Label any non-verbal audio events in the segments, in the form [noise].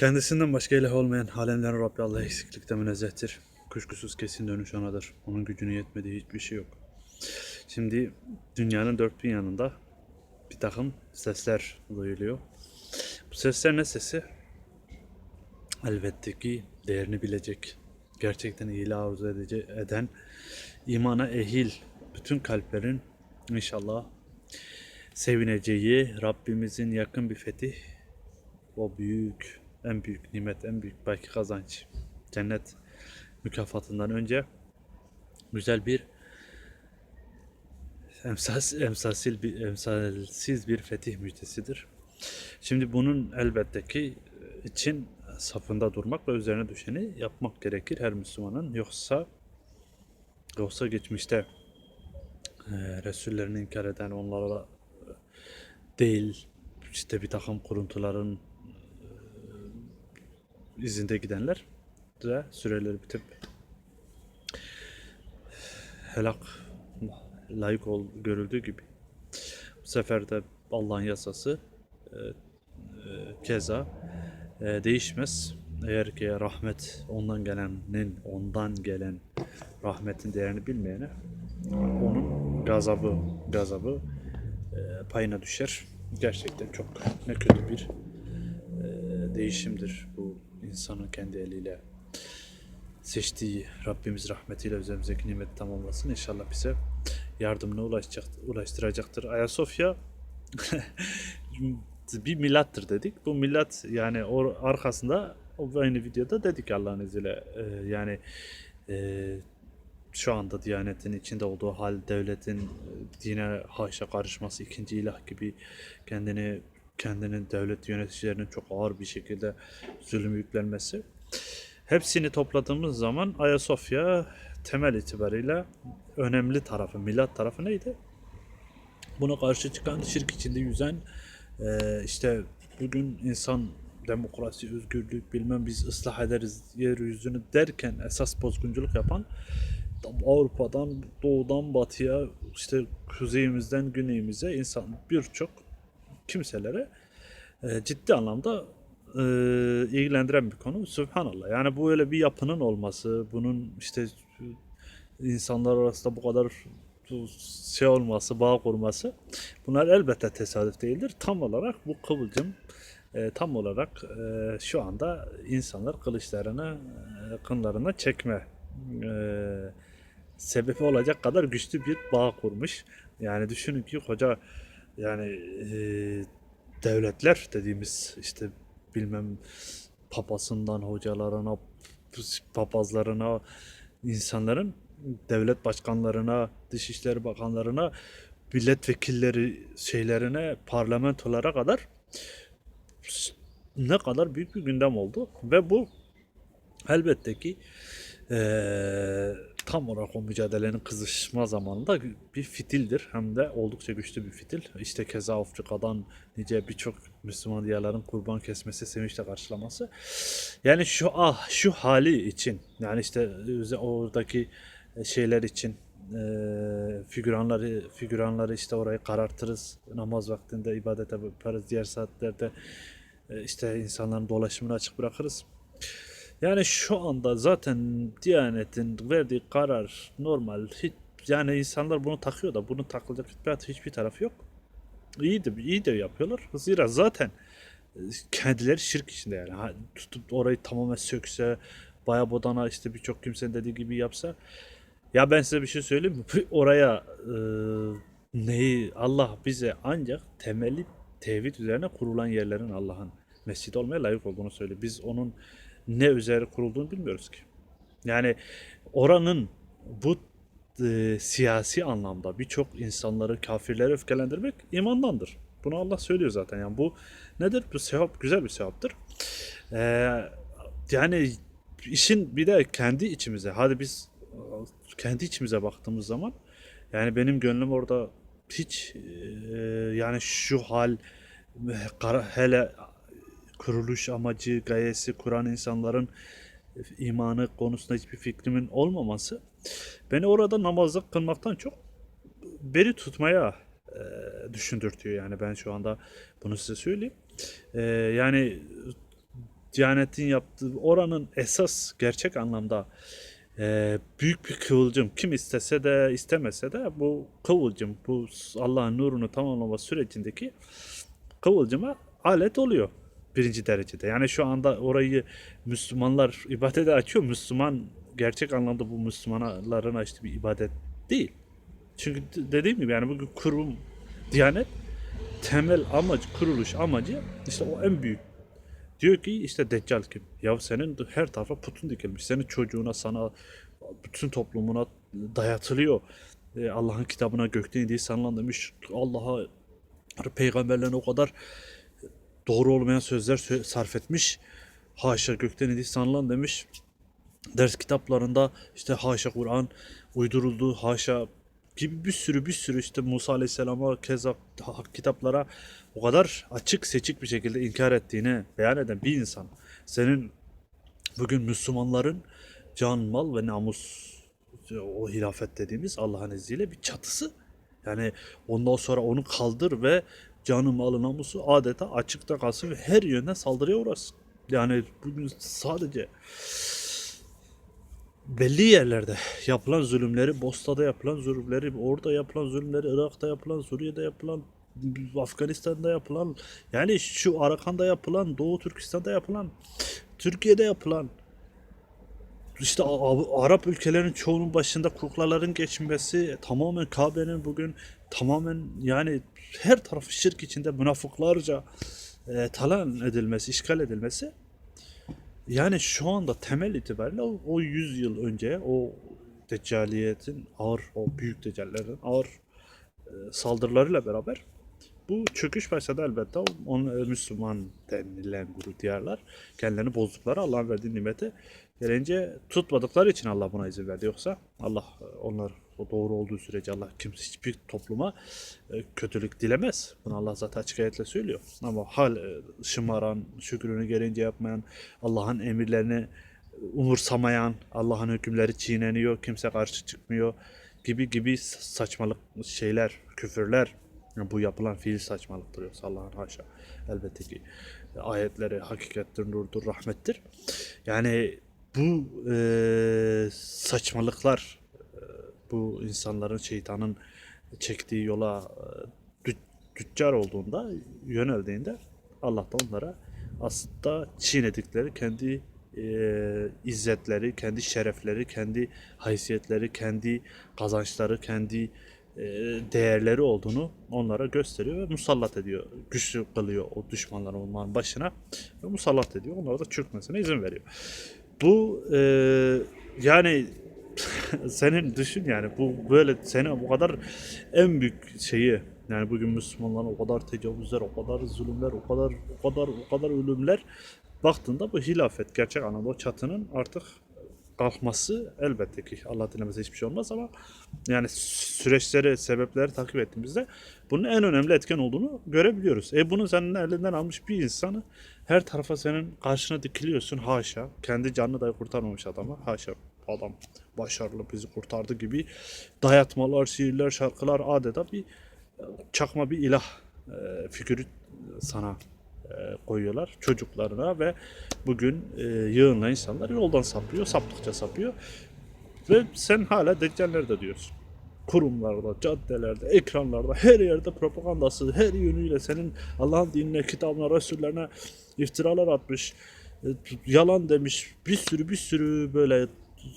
Kendisinden başka ilah olmayan alemlerin Rabbi Allah eksiklikte münezzehtir. Kuşkusuz kesin dönüş onadır. Onun gücünü yetmediği hiçbir şey yok. Şimdi dünyanın dört bir yanında bir takım sesler duyuluyor. Bu sesler ne sesi? Elbette ki değerini bilecek, gerçekten iyiliği arzu edici, eden, imana ehil bütün kalplerin inşallah sevineceği Rabbimizin yakın bir fetih o büyük, en büyük nimet, en büyük belki kazanç. Cennet mükafatından önce güzel bir emsas, emsalsil bir, emsalsiz bir fetih müjdesidir. Şimdi bunun elbette ki için safında durmak ve üzerine düşeni yapmak gerekir her Müslümanın. Yoksa yoksa geçmişte e, Resullerini inkar eden onlara değil işte bir takım kuruntuların izinde gidenler de süreleri bitip helak layık ol, görüldüğü gibi bu sefer de Allah'ın yasası e, e, keza e, değişmez. Eğer ki rahmet ondan gelenin, ondan gelen rahmetin değerini bilmeyene onun gazabı, gazabı e, payına düşer. Gerçekten çok ne kötü bir e, değişimdir bu insanın kendi eliyle seçtiği Rabbimiz rahmetiyle üzerimizdeki nimeti tamamlasın. İnşallah bize yardımına ulaşacak, ulaştıracaktır. Ayasofya [laughs] bir milattır dedik. Bu milat yani o arkasında aynı videoda dedik Allah'ın izniyle e, yani e, şu anda Diyanet'in içinde olduğu hal devletin e, dine haşa karışması, ikinci ilah gibi kendini kendinin devlet yöneticilerinin çok ağır bir şekilde zulüm yüklenmesi. Hepsini topladığımız zaman Ayasofya temel itibariyle önemli tarafı, milat tarafı neydi? Buna karşı çıkan şirk içinde yüzen e, işte bugün insan demokrasi, özgürlük bilmem biz ıslah ederiz yeryüzünü derken esas bozgunculuk yapan Avrupa'dan doğudan batıya işte kuzeyimizden güneyimize insan birçok kimselere e, ciddi anlamda e, ilgilendiren bir konu. Subhanallah. Yani bu öyle bir yapının olması, bunun işte insanlar arasında bu kadar şey olması, bağ kurması bunlar elbette tesadüf değildir. Tam olarak bu kıvılcım e, tam olarak e, şu anda insanlar kılıçlarını e, kınlarına çekme e, sebebi olacak kadar güçlü bir bağ kurmuş. Yani düşünün ki koca yani e, devletler dediğimiz işte bilmem papasından hocalarına papazlarına insanların devlet başkanlarına dışişleri bakanlarına milletvekilleri şeylerine parlamentolara kadar ne kadar büyük bir gündem oldu. Ve bu elbette ki eee, tam olarak o mücadelenin kızışma zamanında bir fitildir. Hem de oldukça güçlü bir fitil. İşte keza Afrika'dan nice birçok Müslüman diyarların kurban kesmesi, sevinçle karşılaması. Yani şu ah şu hali için yani işte üze- oradaki şeyler için eee figüranları figüranları işte orayı karartırız. Namaz vaktinde ibadete yaparız. Diğer saatlerde e, işte insanların dolaşımını açık bırakırız. Yani şu anda zaten Diyanet'in verdiği karar normal. Hiç, yani insanlar bunu takıyor da bunun takılacak hiçbir, hiçbir tarafı yok. İyi de, iyi de yapıyorlar. Zira zaten e, kendileri şirk içinde yani. Ha, tutup orayı tamamen sökse, baya bodana işte birçok kimsenin dediği gibi yapsa. Ya ben size bir şey söyleyeyim mi? Oraya e, neyi Allah bize ancak temeli tevhid üzerine kurulan yerlerin Allah'ın mescid olmaya layık olduğunu söylüyor. Biz onun ne üzere kurulduğunu bilmiyoruz ki. Yani oranın bu e, siyasi anlamda birçok insanları kafirlere öfkelendirmek imandandır. Bunu Allah söylüyor zaten. Yani bu nedir? Bu sevap güzel bir sevaptır. Ee, yani işin bir de kendi içimize. Hadi biz e, kendi içimize baktığımız zaman yani benim gönlüm orada hiç e, yani şu hal e, hele kuruluş amacı, gayesi kuran insanların imanı konusunda hiçbir fikrimin olmaması beni orada namazı kılmaktan çok beri tutmaya e, düşündürtüyor. Yani ben şu anda bunu size söyleyeyim. E, yani Diyanet'in yaptığı oranın esas gerçek anlamda e, büyük bir kıvılcım. Kim istese de istemese de bu kıvılcım bu Allah'ın nurunu tamamlama sürecindeki kıvılcıma alet oluyor birinci derecede. Yani şu anda orayı Müslümanlar ibadete açıyor. Müslüman gerçek anlamda bu Müslümanların açtığı bir ibadet değil. Çünkü dediğim gibi yani bugün kurum Diyanet temel amacı, kuruluş amacı işte o en büyük. Diyor ki işte Deccal kim? Ya senin her tarafa putun dikilmiş. Senin çocuğuna, sana, bütün toplumuna dayatılıyor. E, Allah'ın kitabına gökten indiği sanılan demiş. Allah'a peygamberlerine o kadar doğru olmayan sözler sö- sarf etmiş. Haşa gökten indiği sanılan demiş. Ders kitaplarında işte haşa Kur'an uyduruldu, haşa gibi bir sürü bir sürü işte Musa Aleyhisselam'a keza kitaplara o kadar açık seçik bir şekilde inkar ettiğini beyan eden bir insan senin bugün Müslümanların can, mal ve namus o hilafet dediğimiz Allah'ın izniyle bir çatısı. Yani ondan sonra onu kaldır ve canı, malı, namusu adeta açıkta kalsın ve her yönden saldırıya uğrasın. Yani bugün sadece belli yerlerde yapılan zulümleri, Bosna'da yapılan zulümleri, orada yapılan zulümleri, Irak'ta yapılan, Suriye'de yapılan, Afganistan'da yapılan, yani şu Arakan'da yapılan, Doğu Türkistan'da yapılan, Türkiye'de yapılan, işte Arap ülkelerin çoğunun başında kuklaların geçmesi, tamamen Kabe'nin bugün tamamen yani her tarafı şirk içinde münafıklarca e, talan edilmesi, işgal edilmesi yani şu anda temel itibariyle o, o 100 yıl önce o deccaliyetin ağır, o büyük deccallerin ağır e, saldırılarıyla beraber bu çöküş başladı elbette. O- Onun Müslüman denilen grup diyarlar kendilerini bozdukları Allah'ın verdiği nimeti gelince tutmadıkları için Allah buna izin verdi. Yoksa Allah e, onlar o doğru olduğu sürece Allah kimse hiçbir topluma e, kötülük dilemez. Bunu Allah zaten açık ayetle söylüyor. Ama hal e, şımaran, şükrünü gelince yapmayan, Allah'ın emirlerini umursamayan, Allah'ın hükümleri çiğneniyor, kimse karşı çıkmıyor gibi gibi saçmalık şeyler, küfürler bu yapılan fiil saçmalıktır yoksa Allah'ın haşa. Elbette ki ayetleri hakikattir, nurdur, rahmettir. Yani bu e, saçmalıklar e, bu insanların şeytanın çektiği yola e, tü- tüccar olduğunda, yöneldiğinde Allah da onlara aslında çiğnedikleri kendi e, izzetleri, kendi şerefleri, kendi haysiyetleri, kendi kazançları, kendi e, değerleri olduğunu onlara gösteriyor ve musallat ediyor. Güçlü kılıyor o düşmanları onların başına ve musallat ediyor. Onlara da çökmesine izin veriyor. Bu e, yani [laughs] senin düşün yani bu böyle seni bu kadar en büyük şeyi yani bugün Müslümanların o kadar tecavüzler, o kadar zulümler, o kadar o kadar o kadar ölümler baktığında bu hilafet gerçek o çatının artık kalkması elbette ki Allah dilemese hiçbir şey olmaz ama yani süreçleri, sebepleri takip ettiğimizde bunun en önemli etken olduğunu görebiliyoruz. E bunu senin elinden almış bir insanı her tarafa senin karşına dikiliyorsun haşa. Kendi canını dahi kurtarmamış adama haşa. Adam başarılı bizi kurtardı gibi dayatmalar, şiirler, şarkılar adeta bir çakma bir ilah e, figürü sana e, koyuyorlar çocuklarına ve bugün e, yığınla insanlar yoldan sapıyor, saptıkça sapıyor ve sen hala deccallerde diyorsun. Kurumlarda, caddelerde, ekranlarda, her yerde propagandası, her yönüyle senin Allah'ın dinine, kitabına, Resullerine iftiralar atmış, e, yalan demiş, bir sürü bir sürü böyle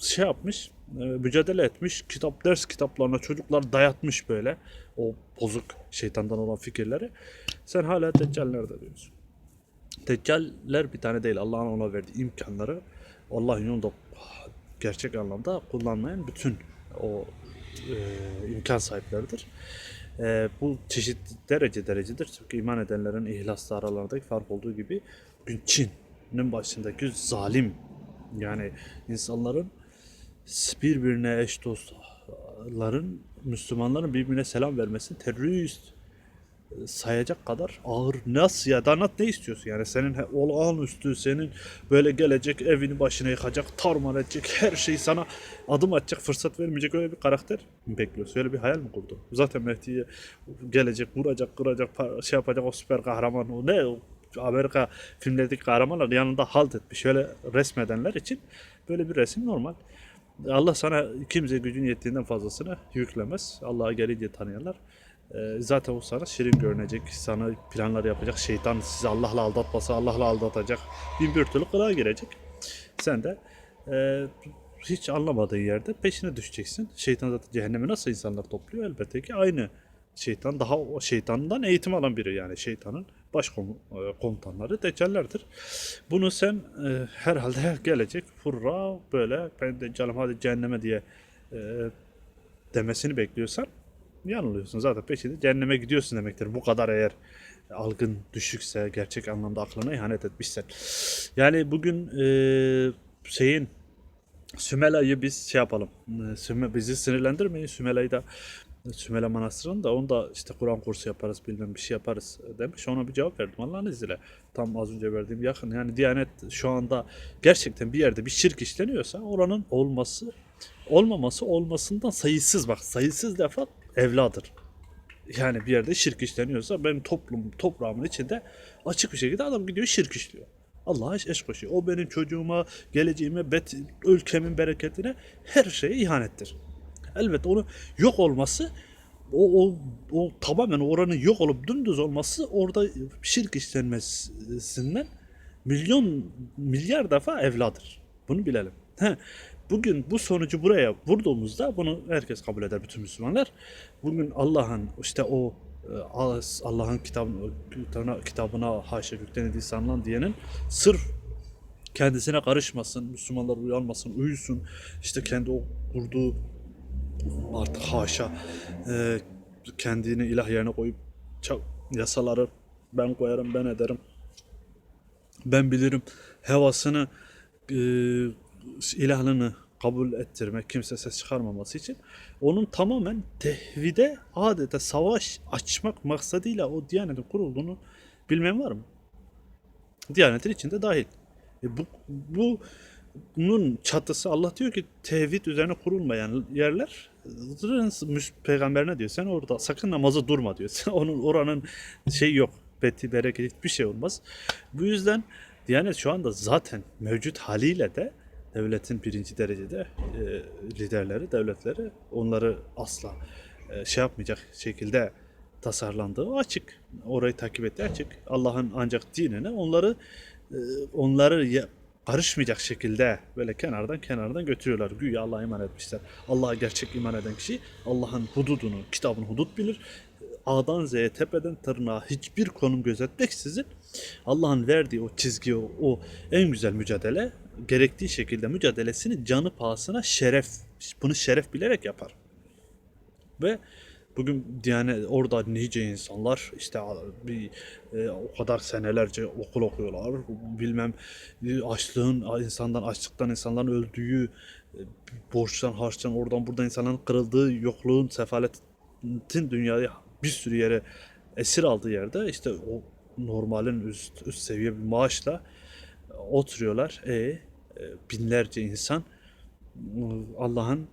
şey yapmış, e, mücadele etmiş, kitap ders kitaplarına çocuklar dayatmış böyle o bozuk şeytandan olan fikirleri. Sen hala deccallerde diyorsun. Deccaller bir tane değil. Allah'ın ona verdiği imkanları Allah'ın yolunda gerçek anlamda kullanmayan bütün o e, imkan sahipleridir. E, bu çeşit derece derecedir. Çünkü iman edenlerin ihlasla aralarındaki fark olduğu gibi bugün Çin'in başındaki zalim yani insanların birbirine eş dostların Müslümanların birbirine selam vermesini terörist sayacak kadar ağır. Nasıl ya? Danat ne istiyorsun? Yani senin olağanüstü senin böyle gelecek evini başına yıkacak tarumar edecek [laughs] her şeyi sana adım atacak fırsat vermeyecek öyle bir karakter mi bekliyorsun? Öyle bir hayal mi kurdun? Zaten Mehdi'ye gelecek vuracak kıracak şey yapacak o süper kahraman o. Ne Amerika filmlerdeki kahramanlar yanında halt etmiş. Şöyle resmedenler için böyle bir resim normal. Allah sana kimse gücün yettiğinden fazlasını yüklemez. Allah'ı gelince tanıyanlar. e, zaten o sana şirin görünecek, sana planlar yapacak. Şeytan sizi Allah'la aldatması, Allah'la aldatacak. Bin bir türlü kılığa girecek. Sen de e, hiç anlamadığın yerde peşine düşeceksin. Şeytan zaten cehenneme nasıl insanlar topluyor? Elbette ki aynı şeytan daha o şeytandan eğitim alan biri yani şeytanın baş komu- e, deccallerdir. Bunu sen e, herhalde gelecek furra böyle ben de canım hadi cehenneme diye e, demesini bekliyorsan yanılıyorsun. Zaten peşinde cehenneme gidiyorsun demektir. Bu kadar eğer algın düşükse, gerçek anlamda aklına ihanet etmişsen. Yani bugün e, şeyin Sümela'yı biz şey yapalım. e, Süme, bizi sinirlendirmeyin. Sümela'yı da Sümela Manastırı'nın da onu da işte Kur'an kursu yaparız bilmem bir şey yaparız demiş. Ona bir cevap verdim Allah'ın izniyle. Tam az önce verdiğim yakın. Yani Diyanet şu anda gerçekten bir yerde bir şirk işleniyorsa oranın olması olmaması olmasından sayısız bak sayısız defa evladır. Yani bir yerde şirk işleniyorsa benim toplum toprağımın içinde açık bir şekilde adam gidiyor şirk işliyor. Allah'a eş koşuyor. O benim çocuğuma, geleceğime, bet, ülkemin bereketine her şeye ihanettir. Elbette onu yok olması o, o, o tamamen oranın yok olup dümdüz olması orada şirk işlenmesinden milyon milyar defa evladır. Bunu bilelim. Bugün bu sonucu buraya vurduğumuzda bunu herkes kabul eder bütün Müslümanlar. Bugün Allah'ın işte o e, Allah'ın kitabına, kitabına, haşa gökten edilse anlan diyenin sırf kendisine karışmasın, Müslümanlar uyanmasın, uyusun. işte kendi o kurduğu artık haşa e, kendini ilah yerine koyup yasaları ben koyarım, ben ederim. Ben bilirim hevasını e, ilahlığını kabul ettirmek, kimse ses çıkarmaması için onun tamamen tehvide adeta savaş açmak maksadıyla o Diyanet'in kurulduğunu bilmeyen var mı? Diyanet'in içinde dahil. E bu, bu bunun çatısı Allah diyor ki tevhid üzerine kurulmayan yerler peygamber ne diyor? Sen orada sakın namazı durma diyor. [laughs] Sen onun oranın şey yok. Beti bereket hiçbir şey olmaz. Bu yüzden Diyanet şu anda zaten mevcut haliyle de devletin birinci derecede e, liderleri, devletleri onları asla e, şey yapmayacak şekilde tasarlandığı açık. Orayı takip ettiği açık. Allah'ın ancak dinine onları e, onları karışmayacak şekilde böyle kenardan kenardan götürüyorlar. Güya Allah'a iman etmişler. Allah'a gerçek iman eden kişi Allah'ın hududunu, kitabını hudut bilir. A'dan Z'ye tepeden tırnağa hiçbir konum gözetmeksizin Allah'ın verdiği o çizgi, o, o en güzel mücadele gerektiği şekilde mücadelesini canı pahasına şeref, bunu şeref bilerek yapar. Ve bugün yani orada nice insanlar işte bir e, o kadar senelerce okul okuyorlar. Bilmem e, açlığın insandan açlıktan insanların öldüğü e, borçtan harçtan oradan buradan insanların kırıldığı yokluğun sefaletin dünyayı bir sürü yere esir aldığı yerde işte o normalin üst, üst seviye bir maaşla oturuyorlar. E, e, binlerce insan Allah'ın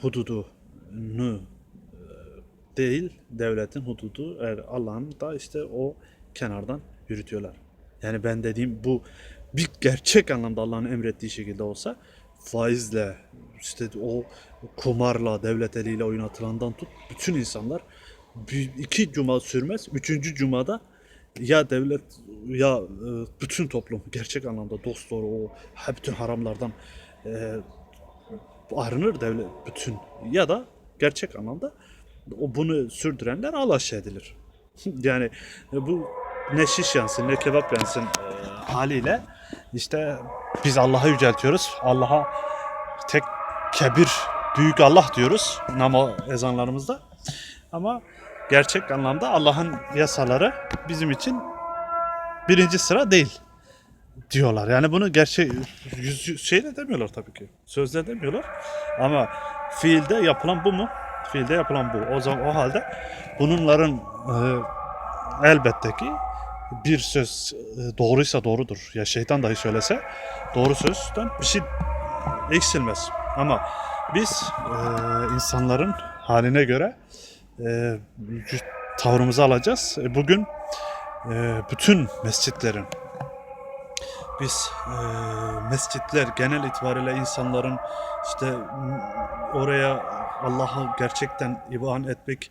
hududunu değil devletin hududu er Allah'ın da işte o kenardan yürütüyorlar. Yani ben dediğim bu bir gerçek anlamda Allah'ın emrettiği şekilde olsa faizle işte o kumarla devlet eliyle oynatılandan tut bütün insanlar bir, iki cuma sürmez. Üçüncü cumada ya devlet ya e, bütün toplum gerçek anlamda dostları o ha, bütün haramlardan e, arınır devlet bütün ya da gerçek anlamda o bunu sürdürenler alaşağı edilir. [laughs] yani e, bu ne şiş yansın ne kebap yansın e, haliyle işte biz Allah'a yüceltiyoruz. Allah'a tek kebir büyük Allah diyoruz nama ezanlarımızda. Ama gerçek anlamda Allah'ın yasaları bizim için birinci sıra değil diyorlar. Yani bunu gerçek yüz- şeyle demiyorlar tabii ki. Sözle demiyorlar. Ama fiilde yapılan bu mu? Fiilde yapılan bu. O zaman o halde bunların e, elbette ki bir söz e, doğruysa doğrudur. Ya şeytan dahi söylese doğru sözden bir şey eksilmez. Ama biz e, insanların haline göre e, tavrımızı alacağız. E, bugün e, bütün mescitlerin biz e, mescitler genel itibariyle insanların işte oraya Allah'ı gerçekten iman etmek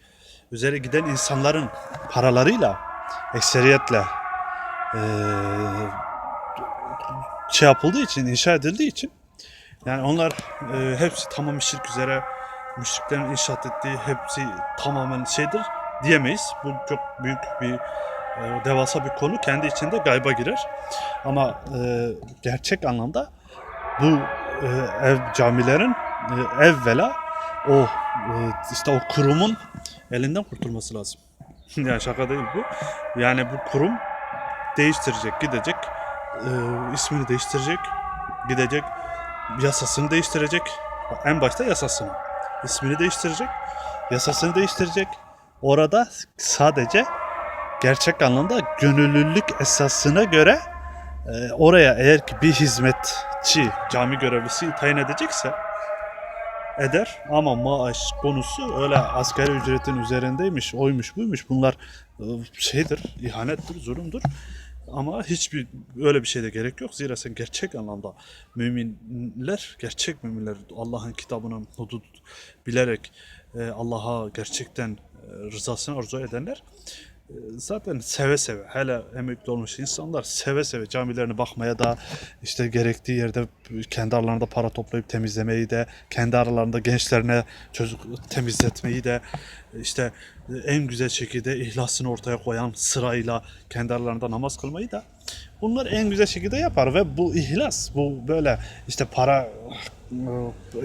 üzere giden insanların paralarıyla ekseriyetle e, şey yapıldığı için, inşa edildiği için yani onlar e, hepsi tamamen şirk üzere müşriklerin inşaat ettiği hepsi tamamen şeydir diyemeyiz. Bu çok büyük bir e, devasa bir konu. Kendi içinde gayba girer. Ama e, gerçek anlamda bu e, ev camilerin e, evvela o e, işte o kurumun elinden kurtulması lazım. [laughs] yani şaka değil bu. Yani bu kurum değiştirecek, gidecek, e, ismini değiştirecek, gidecek, yasasını değiştirecek. En başta yasasını, ismini değiştirecek, yasasını değiştirecek. Orada sadece gerçek anlamda gönüllülük esasına göre e, oraya eğer ki bir hizmetçi, cami görevlisi tayin edecekse eder ama maaş konusu öyle asgari ücretin üzerindeymiş, oymuş buymuş bunlar e, şeydir, ihanettir, zulümdür. Ama hiçbir öyle bir şeyde gerek yok. Zira sen gerçek anlamda müminler, gerçek müminler Allah'ın kitabının hudud bilerek e, Allah'a gerçekten e, rızasını arzu edenler zaten seve seve hele emekli olmuş insanlar seve seve camilerine bakmaya da işte gerektiği yerde kendi aralarında para toplayıp temizlemeyi de kendi aralarında gençlerine çocuk temizletmeyi de işte en güzel şekilde ihlasını ortaya koyan sırayla kendi aralarında namaz kılmayı da bunlar en güzel şekilde yapar ve bu ihlas bu böyle işte para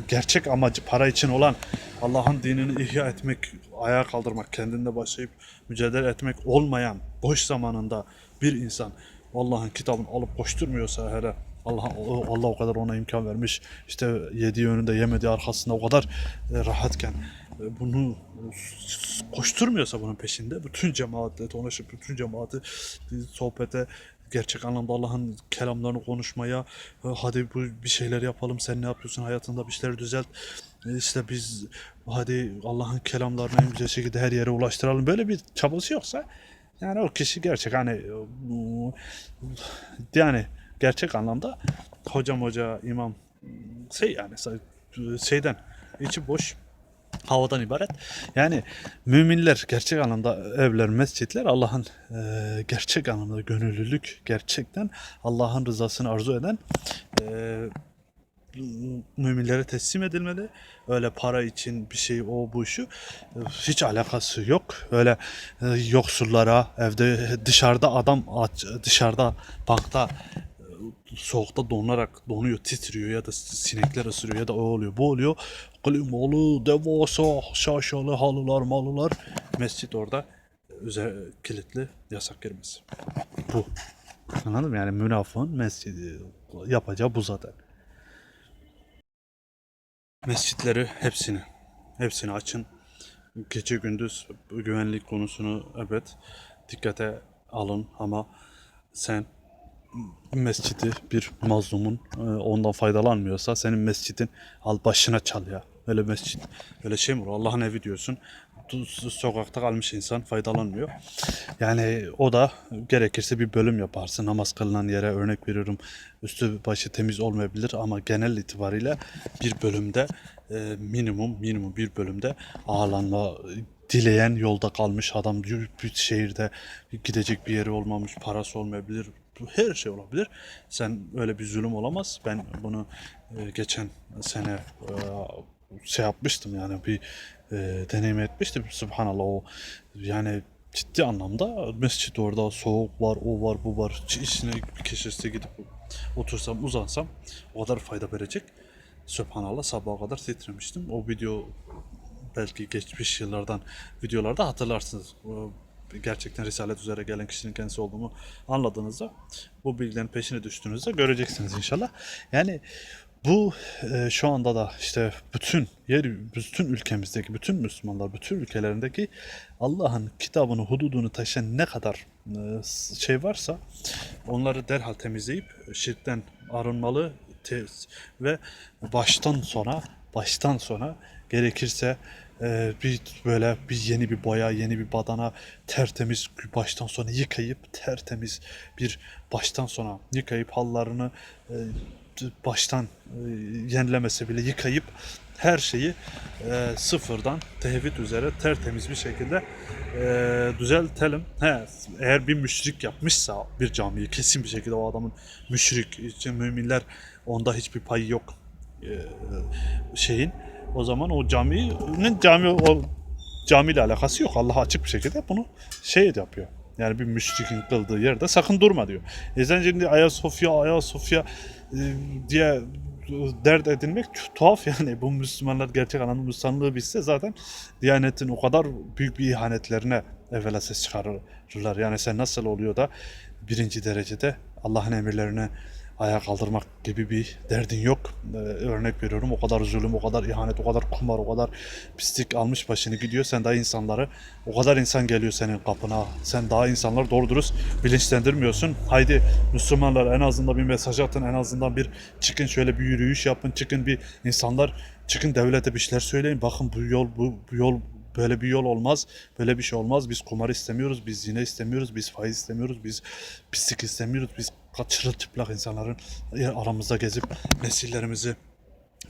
gerçek amacı para için olan Allah'ın dinini ihya etmek, ayağa kaldırmak, kendinde başlayıp mücadele etmek olmayan boş zamanında bir insan Allah'ın kitabını alıp koşturmuyorsa hele Allah Allah o kadar ona imkan vermiş. İşte yediği önünde yemediği arkasında o kadar e, rahatken e, bunu koşturmuyorsa bunun peşinde bütün cemaatle dolaşıp bütün cemaati sohbete gerçek anlamda Allah'ın kelamlarını konuşmaya e, hadi bu bir şeyler yapalım sen ne yapıyorsun hayatında bir şeyler düzelt. E, işte biz hadi Allah'ın kelamlarını en güzel şekilde her yere ulaştıralım. Böyle bir çabası yoksa yani o kişi gerçek hani e, yani gerçek anlamda hocam hoca imam şey yani şeyden içi boş havadan ibaret. Yani müminler gerçek anlamda evler, mescitler Allah'ın e, gerçek anlamda gönüllülük, gerçekten Allah'ın rızasını arzu eden e, müminlere teslim edilmeli. Öyle para için bir şey o bu şu hiç alakası yok. Öyle e, yoksullara evde dışarıda adam aç, dışarıda bankta e, soğukta donarak donuyor, titriyor ya da sinekler ısırıyor ya da o oluyor, bu oluyor. Klimalı, devasa, şaşalı halılar, malılar. Mescit orada üzer, kilitli, yasak girmesi. Bu. Anladın mı? Yani münafığın mescidi yapacağı bu zaten. Mescitleri hepsini, hepsini açın. Gece gündüz güvenlik konusunu evet dikkate alın ama sen mescidi bir mazlumun e, ondan faydalanmıyorsa senin mescidin al başına çal ya. Öyle mescit, öyle şey mi olur? Allah'ın evi diyorsun. Sokakta kalmış insan faydalanmıyor. Yani o da gerekirse bir bölüm yaparsın. Namaz kılınan yere örnek veriyorum. Üstü başı temiz olmayabilir ama genel itibariyle bir bölümde e, minimum minimum bir bölümde ağırlanma dileyen yolda kalmış adam bir şehirde gidecek bir yeri olmamış parası olmayabilir her şey olabilir. Sen öyle bir zulüm olamaz. Ben bunu e, geçen sene e, şey yapmıştım yani bir e, deneyim etmiştim. Subhanallah o yani ciddi anlamda mescit orada soğuk var, o var, bu var. İçine keşeste gidip otursam, uzansam o kadar fayda verecek. Subhanallah sabaha kadar titremiştim. O video belki geçmiş yıllardan videolarda hatırlarsınız. Gerçekten Risalet üzere gelen kişinin kendisi olduğumu anladığınızda bu bilgilerin peşine düştüğünüzde göreceksiniz inşallah. Yani bu e, şu anda da işte bütün yer, bütün ülkemizdeki, bütün Müslümanlar, bütün ülkelerindeki Allah'ın kitabını, hududunu taşıyan ne kadar e, şey varsa onları derhal temizleyip şirkten arınmalı te- ve baştan sona baştan sona gerekirse e, bir böyle bir yeni bir boya, yeni bir badana tertemiz baştan sona yıkayıp tertemiz bir baştan sona yıkayıp hallarını e, baştan e, bile yıkayıp her şeyi e, sıfırdan tevhid üzere tertemiz bir şekilde e, düzeltelim. He, eğer bir müşrik yapmışsa bir camiyi kesin bir şekilde o adamın müşrik için müminler onda hiçbir payı yok e, şeyin. O zaman o caminin cami o camiyle alakası yok. Allah açık bir şekilde bunu şey yapıyor. Yani bir müşrikin kıldığı yerde sakın durma diyor. E sen şimdi Ayasofya, Ayasofya e, diye dert edinmek tu- tuhaf [laughs] yani. Bu Müslümanlar gerçek anlamda Müslümanlığı bilse zaten Diyanet'in o kadar büyük bir ihanetlerine evvela ses çıkarırlar. Yani sen nasıl oluyor da birinci derecede Allah'ın emirlerine ayağa kaldırmak gibi bir derdin yok. Ee, örnek veriyorum o kadar zulüm, o kadar ihanet, o kadar kumar, o kadar pislik almış başını gidiyor. Sen daha insanları, o kadar insan geliyor senin kapına. Sen daha insanları doğru dürüst bilinçlendirmiyorsun. Haydi Müslümanlar en azından bir mesaj atın, en azından bir çıkın şöyle bir yürüyüş yapın, çıkın bir insanlar, çıkın devlete bir şeyler söyleyin. Bakın bu yol, bu, bu yol Böyle bir yol olmaz. Böyle bir şey olmaz. Biz kumar istemiyoruz. Biz zina istemiyoruz. Biz faiz istemiyoruz. Biz pislik istemiyoruz. Biz kaçırıl çıplak insanların aramızda gezip nesillerimizi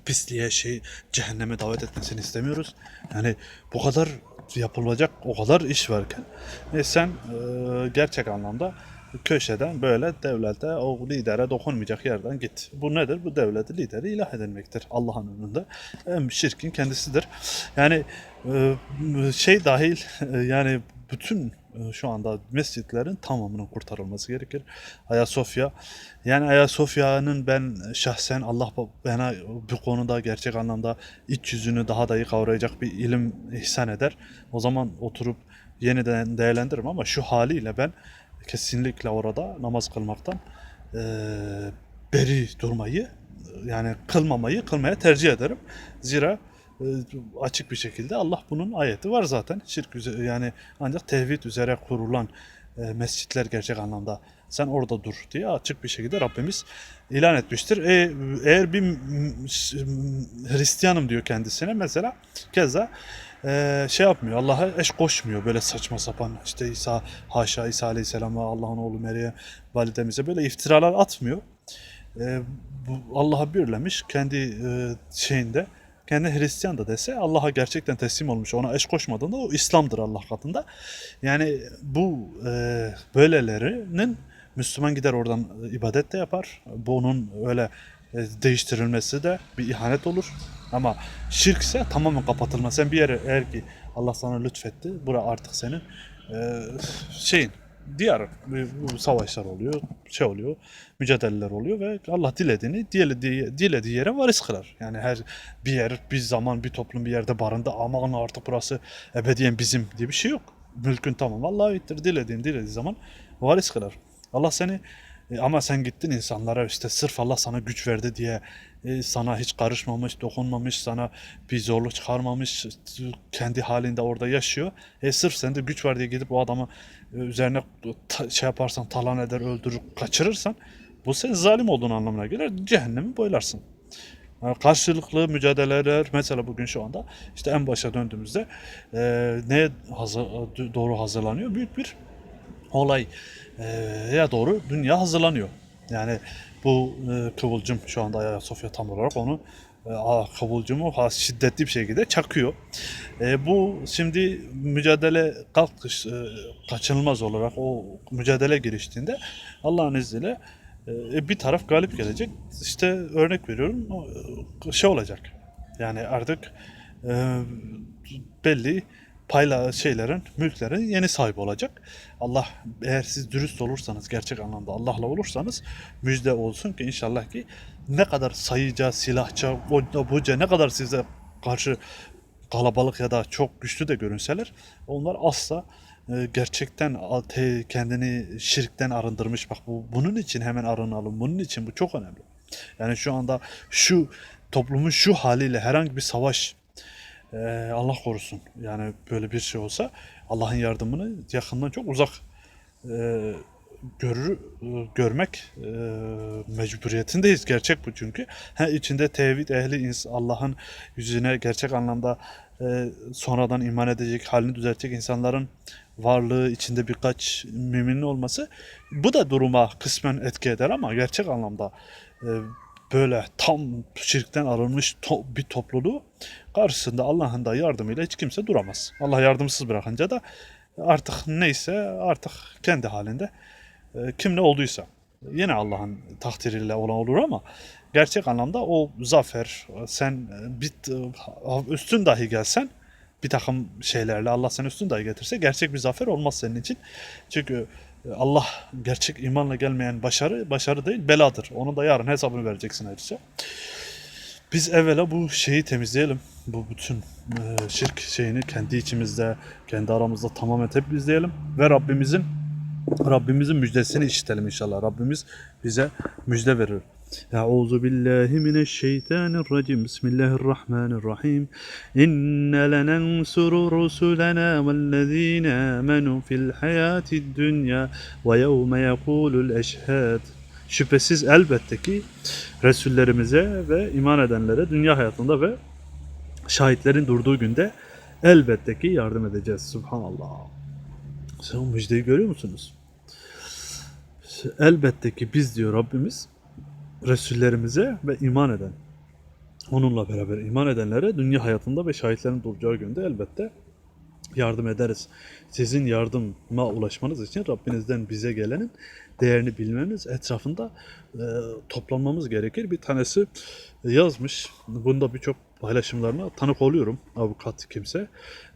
pisliğe şey cehenneme davet etmesini istemiyoruz. Yani bu kadar yapılacak o kadar iş varken e sen e, gerçek anlamda köşeden böyle devlete o lidere dokunmayacak yerden git. Bu nedir? Bu devleti lideri ilah edilmektir Allah'ın önünde. En şirkin kendisidir. Yani e, şey dahil e, yani bütün e, şu anda mescitlerin tamamının kurtarılması gerekir. Ayasofya yani Ayasofya'nın ben şahsen Allah bana bu konuda gerçek anlamda iç yüzünü daha da iyi kavrayacak bir ilim ihsan eder. O zaman oturup yeniden değerlendiririm ama şu haliyle ben kesinlikle orada namaz kılmaktan eee, beri durmayı yani kılmamayı kılmaya tercih ederim. Zira e, açık bir şekilde Allah bunun ayeti var zaten. Şirk üzere, yani ancak tevhid üzere kurulan e, mescitler gerçek anlamda sen orada dur diye açık bir şekilde Rabbimiz ilan etmiştir. E, eğer bir Hristiyanım diyor kendisine mesela keza e, şey yapmıyor Allah'a eş koşmuyor böyle saçma sapan işte İsa haşa İsa Aleyhisselam'a Allah'ın oğlu Meryem validemize böyle iftiralar atmıyor. E, bu Allah'a birlemiş kendi e, şeyinde kendi Hristiyan da dese Allah'a gerçekten teslim olmuş ona eş koşmadığında o İslam'dır Allah katında. Yani bu e, böylelerinin Müslüman gider oradan ibadet de yapar. Bunun öyle e, değiştirilmesi de bir ihanet olur. Ama şirkse tamamen kapatılmaz. Sen bir yere eğer ki Allah sana lütfetti, bura artık senin e, şeyin diğer bu savaşlar oluyor, şey oluyor, mücadeleler oluyor ve Allah dilediğini dilediği, dilediği yere varis kılar. Yani her bir yer, bir zaman, bir toplum bir yerde barındı aman artık burası ebediyen bizim diye bir şey yok. Mülkün tamam Allah'a aittir. Dilediğin dilediği zaman varis kılar. Allah seni e, ama sen gittin insanlara işte sırf Allah sana güç verdi diye e, sana hiç karışmamış, dokunmamış, sana bir zorluk çıkarmamış, kendi halinde orada yaşıyor. E sırf sende güç var diye gidip o adamı e, üzerine şey yaparsan, talan eder, öldürür, kaçırırsan bu senin zalim olduğun anlamına gelir. Cehennemi boylarsın. Yani karşılıklı mücadeleler mesela bugün şu anda işte en başa döndüğümüzde e, neye hazır, doğru hazırlanıyor? Büyük bir olay e, ya doğru dünya hazırlanıyor. Yani bu e, kıvılcım şu anda Ayasofya tam olarak onu e, kıvılcımı şiddetli bir şekilde çakıyor. Bu şimdi mücadele kalkış kaçınılmaz olarak o mücadele giriştiğinde Allah'ın izniyle bir taraf galip gelecek. İşte örnek veriyorum şey olacak. Yani artık e, belli payla şeylerin, mülklerin yeni sahibi olacak. Allah eğer siz dürüst olursanız, gerçek anlamda Allah'la olursanız müjde olsun ki inşallah ki ne kadar sayıca, silahça, buca ne kadar size karşı kalabalık ya da çok güçlü de görünseler onlar asla e, gerçekten kendini şirkten arındırmış. Bak bu bunun için hemen arınalım. Bunun için bu çok önemli. Yani şu anda şu toplumun şu haliyle herhangi bir savaş ee, Allah korusun. Yani böyle bir şey olsa Allah'ın yardımını yakından çok uzak e, görür e, görmek e, mecburiyetindeyiz. Gerçek bu çünkü. Ha, içinde tevhid ehli Allah'ın yüzüne gerçek anlamda sonradan iman edecek, halini düzeltecek insanların varlığı içinde birkaç müminin olması bu da duruma kısmen etki eder ama gerçek anlamda böyle tam şirkten arınmış to- bir topluluğu karşısında Allah'ın da yardımıyla hiç kimse duramaz. Allah yardımsız bırakınca da artık neyse artık kendi halinde e, kim ne olduysa yine Allah'ın takdiriyle olan olur ama gerçek anlamda o zafer sen e, bir e, üstün dahi gelsen bir takım şeylerle Allah seni üstün dahi getirse gerçek bir zafer olmaz senin için. Çünkü Allah gerçek imanla gelmeyen başarı başarı değil beladır. Onun da yarın hesabını vereceksin ayrıca. Biz evvela bu şeyi temizleyelim. Bu bütün e, şirk şeyini kendi içimizde, kendi aramızda tamamen temizleyelim ve Rabbimizin Rabbimizin müjdesini işitelim inşallah. Rabbimiz bize müjde verir. Euzu billahi mineşşeytanirracim. Bismillahirrahmanirrahim. İnne lenensuru rusulena vellezine amenu fil hayatid dünya ve yevme yekulul eşhad. Şüphesiz elbette ki Resullerimize ve iman edenlere dünya hayatında ve şahitlerin durduğu günde elbette ki yardım edeceğiz. Subhanallah. Sen o müjdeyi görüyor musunuz? Elbette ki biz diyor Rabbimiz Resullerimize ve iman eden onunla beraber iman edenlere dünya hayatında ve şahitlerin duracağı günde elbette yardım ederiz. Sizin yardıma ulaşmanız için Rabbinizden bize gelenin değerini bilmeniz etrafında e, toplanmamız gerekir. Bir tanesi yazmış. Bunda birçok paylaşımlarına tanık oluyorum. Avukat kimse.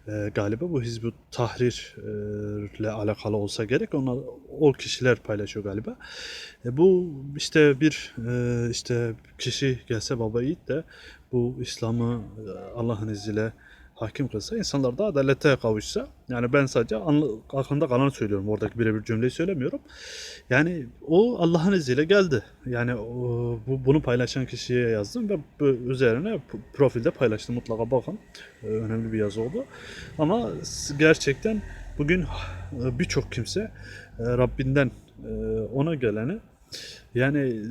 E, galiba bu Hizbut Tahrir e, ile alakalı olsa gerek. Onlar o kişiler paylaşıyor galiba. E, bu işte bir e, işte kişi gelse baba yiğit de bu İslam'ı e, Allah'ın izniyle hakim kılsa, insanlar da adalete kavuşsa, yani ben sadece aklımda kalanı söylüyorum, oradaki birebir cümleyi söylemiyorum. Yani o Allah'ın izniyle geldi. Yani o, bu, bunu paylaşan kişiye yazdım ve bu üzerine profilde paylaştım. Mutlaka bakın. Ee, önemli bir yazı oldu. Ama gerçekten bugün e, birçok kimse e, Rabbinden e, ona geleni yani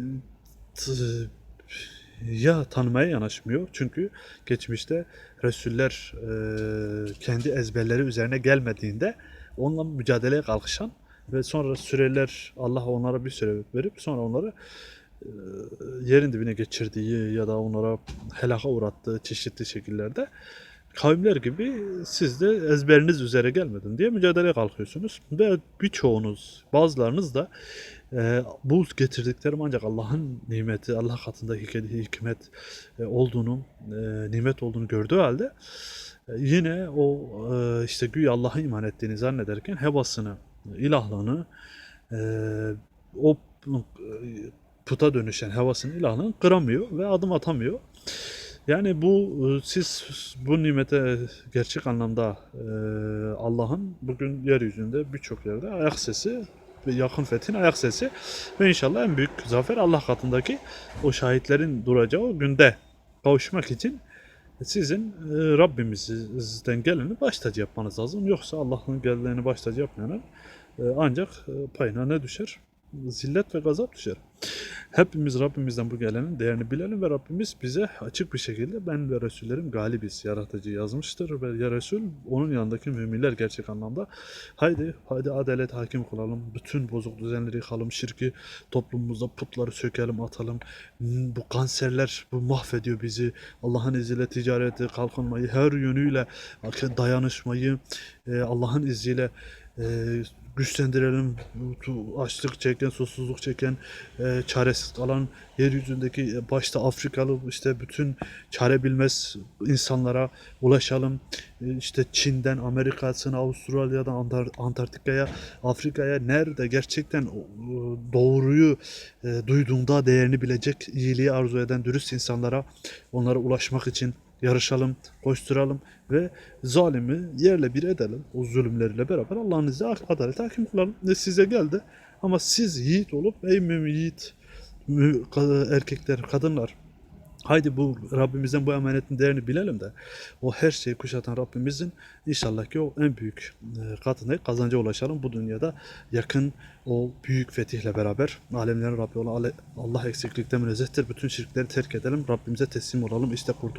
ya tanımaya yanaşmıyor çünkü geçmişte Resuller e, kendi ezberleri üzerine gelmediğinde onunla mücadeleye kalkışan ve sonra süreler Allah onlara bir süre verip sonra onları e, yerin dibine geçirdiği ya da onlara helaka uğrattığı çeşitli şekillerde kavimler gibi siz de ezberiniz üzere gelmedin diye mücadeleye kalkıyorsunuz. Ve birçoğunuz, bazılarınız da e, bu getirdiklerim ancak Allah'ın nimeti, Allah katında hik- hikmet e, olduğunu, e, nimet olduğunu gördüğü halde e, yine o işte güya Allah'a iman ettiğini zannederken hevasını, ilahlığını, o puta dönüşen hevasını, ilahlığını kıramıyor ve adım atamıyor. Yani bu siz bu nimete gerçek anlamda e, Allah'ın bugün yeryüzünde birçok yerde ayak sesi yakın fethin ayak sesi ve inşallah en büyük zafer Allah katındaki o şahitlerin duracağı o günde kavuşmak için sizin e, Rabbimizden geleni baş tacı yapmanız lazım. Yoksa Allah'ın geldiğini baş tacı yapmayanın e, ancak e, payına ne düşer? Zillet ve gazap düşer. Hepimiz Rabbimizden bu gelenin değerini bilelim ve Rabbimiz bize açık bir şekilde ben ve Resullerim galibiz yaratıcı yazmıştır ve ya Resul onun yanındaki müminler gerçek anlamda. Haydi haydi adalet hakim kılalım bütün bozuk düzenleri yıkalım şirki toplumumuzda putları sökelim atalım. Bu kanserler bu mahvediyor bizi. Allah'ın izniyle ticareti kalkınmayı her yönüyle dayanışmayı e, Allah'ın izniyle e, güçlendirelim. Açlık çeken, susuzluk çeken, e, çaresiz kalan yeryüzündeki e, başta Afrikalı işte bütün çare bilmez insanlara ulaşalım. E, işte Çin'den Amerika'sına, Avustralya'dan Antar- Antarktika'ya, Afrika'ya nerede gerçekten o doğruyu e, duyduğunda değerini bilecek, iyiliği arzu eden dürüst insanlara onlara ulaşmak için yarışalım, koşturalım ve zalimi yerle bir edelim. O zulümleriyle beraber Allah'ın izniyle adalet hakim kılalım. Ne size geldi ama siz yiğit olup ey mümin yiğit erkekler, kadınlar Haydi bu Rabbimizden bu emanetin değerini bilelim de o her şeyi kuşatan Rabbimizin inşallah ki o en büyük e, katına kazanca ulaşalım bu dünyada yakın o büyük fetihle beraber alemlerin Rabbi olan Allah eksiklikten münezzehtir. Bütün şirkleri terk edelim. Rabbimize teslim olalım. İşte kurtuluş